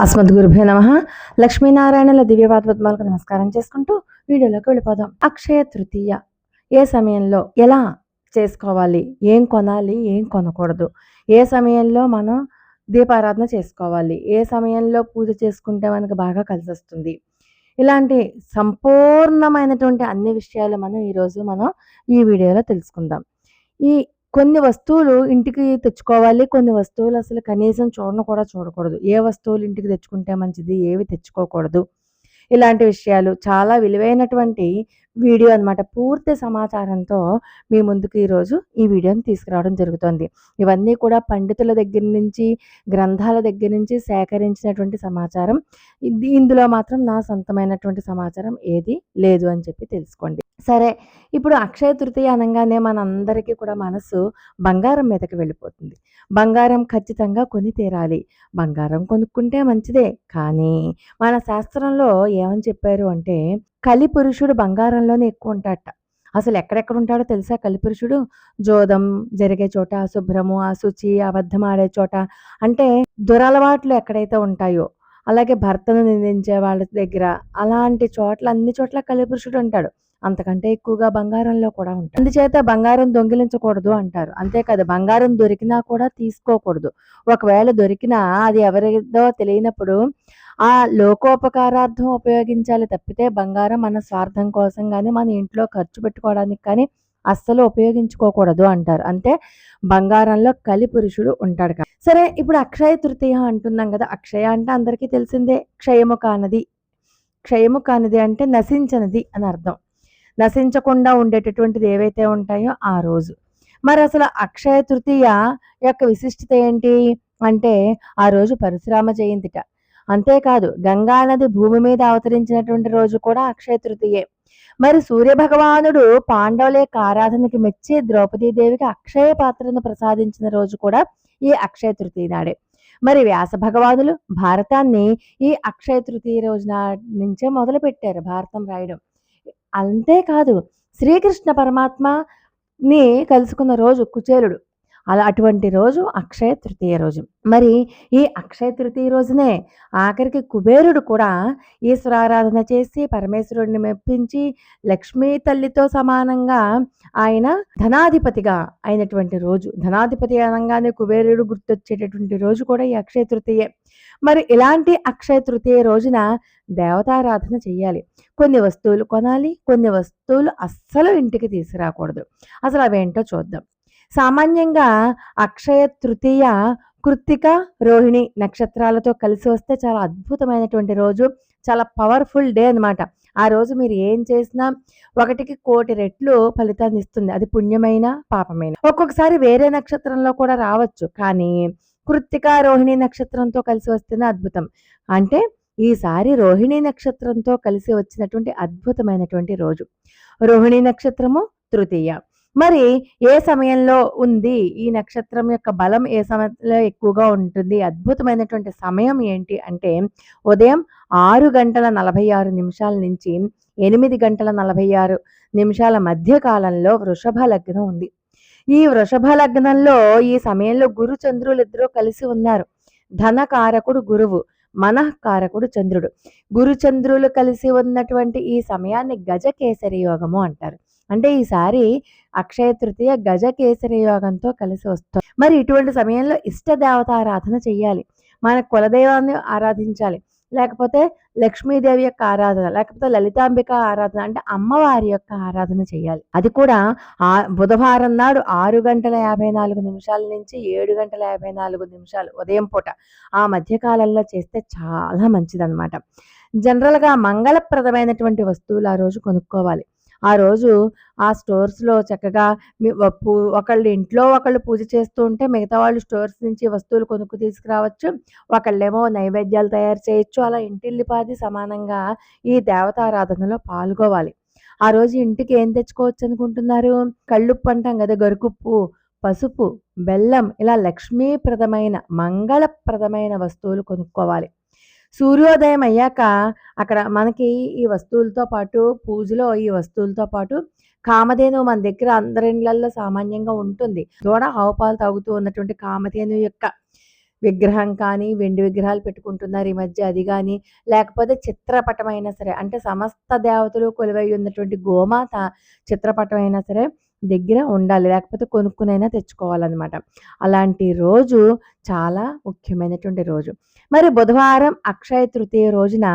అస్మద్ గురుభ్యో నమ. లక్ష్మీనారాయణల దివ్యపాత్మలకు నమస్కారం చేసుకుంటూ వీడియోలోకి వెళ్ళిపోదాం. అక్షయ తృతీయ. ఏ సమయంలో ఎలా చేసుకోవాలి? ఏం కొనాలి? ఏం కొనకూడదు? ఏ సమయంలో మనం దీపారాధన చేసుకోవాలి? ఏ సమయంలో పూజ చేసుకుంటే మనకు బాగా కలిసి వస్తుంది ఇలాంటి సంపూర్ణమైనటువంటి అన్ని విషయాలు మనం ఈరోజు మనం ఈ వీడియోలో తెలుసుకుందాం. ఈ కొన్ని వస్తువులు ఇంటికి తెచ్చుకోవాలి కొన్ని వస్తువులు అసలు కనీసం చూడను కూడా చూడకూడదు. ఏ వస్తువులు ఇంటికి తెచ్చుకుంటే మంచిది ఏవి తెచ్చుకోకూడదు? ఇలాంటి విషయాలు చాలా విలువైనటువంటి వీడియో అన్నమాట. పూర్తి సమాచారంతో మీ ముందుకు ఈరోజు ఈ వీడియోని తీసుకురావడం జరుగుతుంది. ఇవన్నీ కూడా పండితుల దగ్గర నుంచి గ్రంథాల దగ్గర నుంచి సేకరించినటువంటి సమాచారం. ఇది ఇందులో మాత్రం నా సొంతమైనటువంటి సమాచారం ఏది లేదు అని చెప్పి తెలుసుకోండి. సరే ఇప్పుడు అక్షయ తృతీయ అనగానే మనందరికీ కూడా మనసు బంగారం మీదకి వెళ్ళిపోతుంది. బంగారం ఖచ్చితంగా కొని తీరాలి. బంగారం కొనుక్కుంటే మంచిదే. కానీ మన శాస్త్రంలో ఏమని చెప్పారు అంటే కలి పురుషుడు బంగారంలోనే ఎక్కువ ఉంటాడట. అసలు ఎక్కడెక్కడ ఉంటాడో తెలుసా కలిపురుషుడు జోదం జరిగే చోట అశుభ్రము అశుచి అబద్ధం ఆడే చోట. అంటే దురలవాట్లు ఎక్కడైతే ఉంటాయో అలాగే భర్తను నిందించే వాళ్ళ దగ్గర అలాంటి చోట్ల అన్ని చోట్ల కలిపురుషుడు ఉంటాడు. అంతకంటే ఎక్కువగా బంగారంలో కూడా ఉంటాయి. అందుచేత బంగారం దొంగిలించకూడదు అంటారు. అంతేకాదు బంగారం దొరికినా కూడా తీసుకోకూడదు. ఒకవేళ దొరికినా అది ఎవరిదో తెలియనప్పుడు ఆ లోకోపకారార్థం ఉపయోగించాలి తప్పితే బంగారం మన స్వార్థం కోసం కానీ మన ఇంట్లో ఖర్చు పెట్టుకోవడానికి కానీ అస్సలు ఉపయోగించుకోకూడదు అంటారు. అంటే బంగారంలో కలి పురుషుడు ఉంటాడు కదా సరే ఇప్పుడు అక్షయ తృతీయ అంటున్నాం కదా. అక్షయ అంటే అందరికీ తెలిసిందే క్షయము కానది. క్షయము కానిది అంటే నశించనిది అని అర్థం. నశించకుండా ఉండేటటువంటిది ఏవైతే ఉంటాయో ఆ రోజు. మరి అసలు అక్షయ తృతీయ యొక్క విశిష్టత ఏంటి? అంటే ఆ రోజు పరశురామ జయంతిట. అంతేకాదు గంగా నది భూమి మీద అవతరించినటువంటి రోజు కూడా అక్షయ తృతీయే. మరి సూర్య భగవానుడు పాండవుల యొక్క ఆరాధనకి మెచ్చి ద్రౌపదీదేవికి అక్షయ పాత్రను ప్రసాదించిన రోజు కూడా ఈ అక్షయ తృతీయ నాడే. మరి వ్యాస భగవానులు భారతాన్ని ఈ అక్షయ తృతీయ రోజున నుంచే మొదలుపెట్టారు భారతం రాయడం. అంతేకాదు శ్రీకృష్ణ పరమాత్మని కలుసుకున్న రోజు కుచేలుడు. అలా అటువంటి రోజు అక్షయ తృతీయ రోజు. మరి ఈ అక్షయ తృతీయ రోజునే ఆఖరికి కుబేరుడు కూడా ఈశ్వరారాధన చేసి పరమేశ్వరుడిని మెప్పించి లక్ష్మీ తల్లితో సమానంగా ఆయన ధనాధిపతిగా అయినటువంటి రోజు. ధనాధిపతి అనగానే కుబేరుడు గుర్తొచ్చేటటువంటి రోజు కూడా ఈ అక్షయ తృతీయే. మరి ఇలాంటి అక్షయ తృతీయ రోజున దేవతారాధన చేయాలి కొన్ని వస్తువులు కొనాలి కొన్ని వస్తువులు అస్సలు ఇంటికి తీసుకురాకూడదు. అసలు అవేంటో చూద్దాం. సామాన్యంగా అక్షయ తృతీయ కృత్తిక రోహిణి నక్షత్రాలతో కలిసి వస్తే చాలా అద్భుతమైనటువంటి రోజు చాలా పవర్ఫుల్ డే అన్నమాట. ఆ రోజు మీరు ఏం చేసినా ఒకటికి కోటి రెట్లు ఫలితాన్ని ఇస్తుంది. అది పుణ్యమైన పాపమైన. ఒక్కొక్కసారి వేరే నక్షత్రంలో కూడా రావచ్చు. కానీ కృత్తిక రోహిణి నక్షత్రంతో కలిసి వస్తేనే అద్భుతం. అంటే ఈసారి రోహిణి నక్షత్రంతో కలిసి వచ్చినటువంటి అద్భుతమైనటువంటి రోజు. రోహిణి నక్షత్రము తృతీయ. మరి ఏ సమయంలో ఉంది? ఈ నక్షత్రం యొక్క బలం ఏ సమయంలో ఎక్కువగా ఉంటుంది? అద్భుతమైనటువంటి సమయం ఏంటి? అంటే ఉదయం ఆరు గంటల నలభై ఆరు నిమిషాల నుంచి ఎనిమిది గంటల నలభై ఆరు నిమిషాల మధ్య కాలంలో వృషభ లగ్నం ఉంది. ఈ వృషభ లగ్నంలో ఈ సమయంలో గురు చంద్రులు ఇద్దరూ కలిసి ఉన్నారు. ధనకారకుడు గురువు మనఃకారకుడు చంద్రుడు. గురు చంద్రులు కలిసి ఉన్నటువంటి ఈ సమయాన్ని గజకేసరి యోగము అంటారు. అంటే ఈసారి అక్షయ తృతీయ గజకేసరి యోగంతో కలిసి వస్తుంది. మరి ఇటువంటి సమయంలో ఇష్ట దేవతారాధన చెయ్యాలి. మన కులదైవాన్ని ఆరాధించాలి. లేకపోతే లక్ష్మీదేవి యొక్క ఆరాధన లేకపోతే లలితాంబిక ఆరాధన అంటే అమ్మవారి యొక్క ఆరాధన చేయాలి అది కూడా ఆ బుధవారం నాడు ఆరు గంటల యాభై నాలుగు నిమిషాల నుంచి ఏడు గంటల యాభై నాలుగు నిమిషాలు ఉదయం పూట ఆ మధ్యకాలంలో చేస్తే చాలా మంచిదన్నమాట. జనరల్గా మంగళప్రదమైనటువంటి వస్తువులు ఆ రోజు కొనుక్కోవాలి. ఆ రోజు ఆ స్టోర్స్లో చక్కగా పూ- ఒకళ్ళు ఇంట్లో ఒకళ్ళు పూజ చేస్తూ ఉంటే మిగతా వాళ్ళు స్టోర్స్ నుంచి వస్తువులు కొనుక్కు తీసుకురావచ్చు. ఒకళ్ళేమో నైవేద్యాలు తయారు చేయొచ్చు. అలా ఇంటిల్లిపాది సమానంగా ఈ దేవతారాధనలో పాల్గొవాలి. ఆ రోజు ఇంటికి ఏం తెచ్చుకోవచ్చు అనుకుంటున్నారు? కళ్ళుప్పు అంటాం కదా గరుకుప్పు పసుపు బెల్లం ఇలా లక్ష్మీప్రదమైన మంగళప్రదమైన వస్తువులు కొనుక్కోవాలి. సూర్యోదయం అయ్యాక అక్కడ మనకి ఈ వస్తువులతో పాటు పూజలో ఈ వస్తువులతో పాటు కామధేను మన దగ్గర అందరి ఇళ్ళలో సామాన్యంగా ఉంటుంది. దూడ ఆవు పాలు తాగుతూ ఉన్నటువంటి కామధేను యొక్క విగ్రహం కానీ వెండి విగ్రహాలు పెట్టుకుంటున్నారు ఈ మధ్య అది కానీ లేకపోతే చిత్రపటం అయినా సరే అంటే సమస్త దేవతలు కొలువై ఉన్నటువంటి గోమాత చిత్రపటం అయినా సరే దగ్గర ఉండాలి. లేకపోతే కొనుక్కునైనా తెచ్చుకోవాలన్నమాట. అలాంటి రోజు చాలా ముఖ్యమైనటువంటి రోజు. మరి బుధవారం అక్షయ తృతీయ రోజున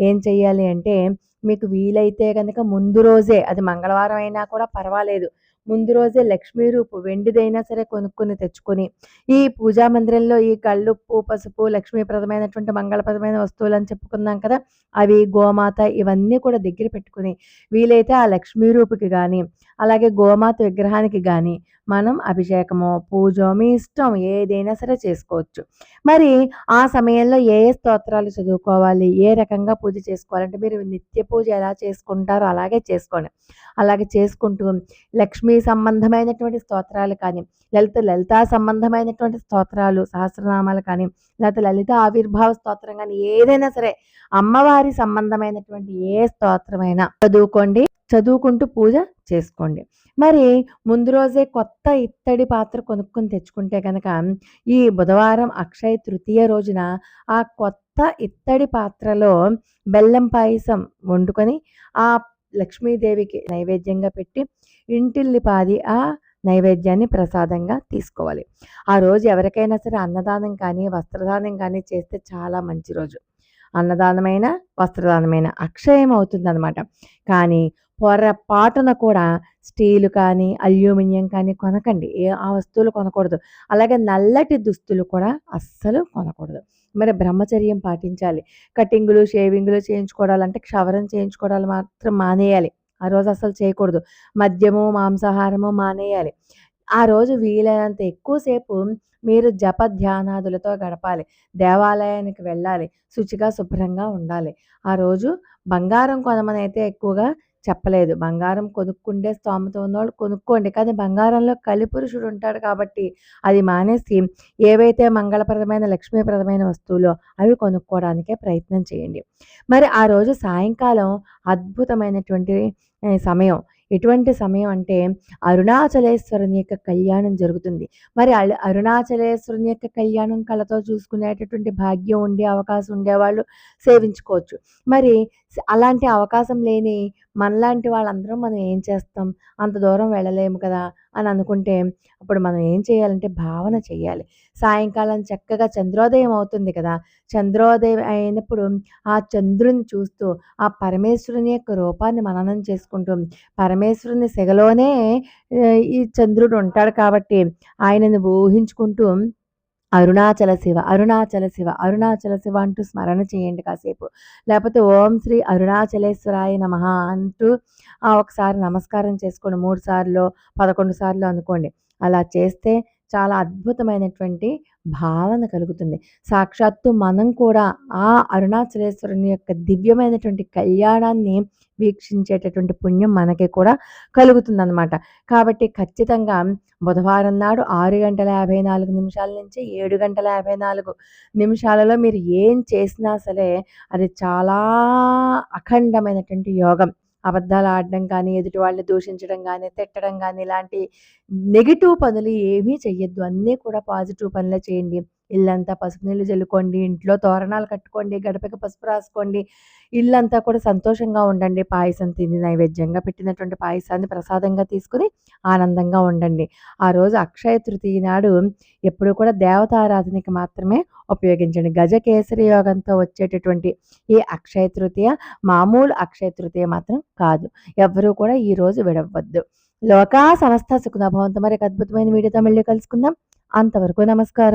ఏం చెయ్యాలి అంటే మీకు వీలైతే కనుక ముందు రోజే అది మంగళవారం అయినా కూడా పర్వాలేదు. ముందు రోజే లక్ష్మీ రూపు వెండిదైనా సరే కొనుక్కొని తెచ్చుకొని ఈ పూజా మందిరంలో ఈ కళ్ళుప్పు పసుపు లక్ష్మీప్రదమైనటువంటి మంగళప్రదమైన వస్తువులు అని చెప్పుకున్నాం కదా అవి గోమాత ఇవన్నీ కూడా దగ్గర పెట్టుకుని వీలైతే ఆ లక్ష్మీ రూపుకి కానీ అలాగే గోమాత విగ్రహానికి కానీ మనం అభిషేకమో పూజో మీ ఇష్టం ఏదైనా సరే చేసుకోవచ్చు. మరి ఆ సమయంలో ఏ ఏ స్తోత్రాలు చదువుకోవాలి ఏ రకంగా పూజ చేసుకోవాలంటే మీరు నిత్య పూజ ఎలా చేసుకుంటారో అలాగే చేసుకోండి. అలాగే చేసుకుంటూ లక్ష్మీ సంబంధమైనటువంటి స్తోత్రాలు కానీ లలిత లలితా సంబంధమైనటువంటి స్తోత్రాలు సహస్రనామాలు కానీ లేకపోతే లలిత ఆవిర్భావ స్తోత్రం కానీ ఏదైనా సరే అమ్మవారి సంబంధమైనటువంటి ఏ స్తోత్రమైనా చదువుకోండి చదువుకుంటూ పూజ చేసుకోండి. మరి ముందు రోజే కొత్త ఇత్తడి పాత్ర కొనుక్కొని తెచ్చుకుంటే కనుక ఈ బుధవారం అక్షయ తృతీయ రోజున ఆ కొత్త ఇత్తడి పాత్రలో బెల్లం పాయసం వండుకొని ఆ లక్ష్మీదేవికి నైవేద్యంగా పెట్టి ఇంటిల్లిపాది ఆ నైవేద్యాన్ని ప్రసాదంగా తీసుకోవాలి. ఆ రోజు ఎవరికైనా సరే అన్నదానం కానీ వస్త్రదానం కానీ చేస్తే చాలా మంచి రోజు. అన్నదానమైన వస్త్రదానమైన అక్షయం అవుతుందన్నమాట కానీ పొరపాటున కూడా స్టీలు కానీ అల్యూమినియం కానీ కొనకండి. ఏ ఆ వస్తువులు కొనకూడదు. అలాగే నల్లటి దుస్తులు కూడా అస్సలు కొనకూడదు. మరి బ్రహ్మచర్యం పాటించాలి. కటింగులు షేవింగులు చేయించుకోవాలంటే క్షవరం చేయించుకోవడాలు మాత్రం మానేయాలి. ఆ రోజు అసలు చేయకూడదు. మద్యము మాంసాహారము మానేయాలి. ఆ రోజు వీలైనంత ఎక్కువసేపు మీరు జప ధ్యానాదులతో గడపాలి. దేవాలయానికి వెళ్ళాలి. శుచిగా శుభ్రంగా ఉండాలి. ఆ రోజు బంగారం కొనమనైతే ఎక్కువగా చెప్పలేదు. బంగారం కొనుక్కుండే స్తోమత ఉన్నవాళ్ళు కొనుక్కోండి. కానీ బంగారంలో కలిపురుషుడు ఉంటాడు కాబట్టి అది మానేసి ఏవైతే మంగళప్రదమైన లక్ష్మీప్రదమైన వస్తువులో అవి కొనుక్కోవడానికే ప్రయత్నం చేయండి. మరి ఆ రోజు సాయంకాలం అద్భుతమైనటువంటి సమయం. ఎటువంటి సమయం అంటే అరుణాచలేశ్వరుని యొక్క కళ్యాణం జరుగుతుంది. మరి అల- అరుణాచలేశ్వరుని యొక్క కళ్యాణం కళతో చూసుకునేటటువంటి భాగ్యం ఉండే అవకాశం ఉండేవాళ్ళు సేవించుకోవచ్చు. మరి అలాంటి అవకాశం లేని మనలాంటి వాళ్ళందరం మనం ఏం చేస్తాం? అంత దూరం వెళ్ళలేము కదా? అని అనుకుంటే అప్పుడు మనం ఏం చేయాలంటే భావన చేయాలి సాయంకాలం చక్కగా చంద్రోదయం అవుతుంది కదా? చంద్రోదయం అయినప్పుడు ఆ చంద్రుని చూస్తూ ఆ పరమేశ్వరుని యొక్క రూపాన్ని మననం చేసుకుంటూ పరమేశ్వరుని సెగలోనే ఈ చంద్రుడు ఉంటాడు కాబట్టి ఆయనను ఊహించుకుంటూ అరుణాచల శివ అరుణాచల శివ అరుణాచల శివ అంటూ స్మరణ చేయండి కాసేపు. లేకపోతే ఓం శ్రీ అరుణాచలేశ్వరాయ నమ అంటూ ఆ ఒకసారి నమస్కారం చేసుకోండి మూడు సార్లు పదకొండు సార్లు అనుకోండి. అలా చేస్తే చాలా అద్భుతమైనటువంటి భావన కలుగుతుంది. సాక్షాత్తు మనం కూడా ఆ అరుణాచలేశ్వరుని యొక్క దివ్యమైనటువంటి కళ్యాణాన్ని వీక్షించేటటువంటి పుణ్యం మనకి కూడా కలుగుతుందన్నమాట. కాబట్టి ఖచ్చితంగా బుధవారం నాడు ఆరు గంటల యాభై నాలుగు నిమిషాల నుంచి ఏడు గంటల యాభై నాలుగు నిమిషాలలో మీరు ఏం చేసినా సరే అది చాలా అఖండమైనటువంటి యోగం. అబద్ధాలు ఆడడం కానీ ఎదుటి వాళ్ళని దూషించడం కానీ తిట్టడం కానీ ఇలాంటి నెగిటివ్ పనులు ఏమీ చెయ్యొద్దు. అన్నీ కూడా పాజిటివ్ పనులే చేయండి. ఇల్లంతా పసుపు నీళ్ళు చల్లుకోండి ఇంట్లో తోరణాలు కట్టుకోండి గడపకి పసుపు రాసుకోండి. ఇల్లంతా కూడా సంతోషంగా ఉండండి. పాయసం తిని నైవేద్యంగా పెట్టినటువంటి పాయసాన్ని ప్రసాదంగా తీసుకుని ఆనందంగా ఉండండి. ఆ రోజు అక్షయ తృతీయ నాడు ఎప్పుడు కూడా దేవతారాధనకి మాత్రమే ఉపయోగించండి. గజకేసరి యోగంతో వచ్చేటటువంటి ఈ అక్షయ తృతీయ మామూలు అక్షయ తృతీయ మాత్రం కాదు. ఎవ్వరూ కూడా ఈ రోజు విడవద్దు. లోకా సమస్త సుఖనభవంతో మరి ఒక అద్భుతమైన వీడియోతో మళ్ళీ కలుసుకుందాం. అంతవరకు నమస్కారం.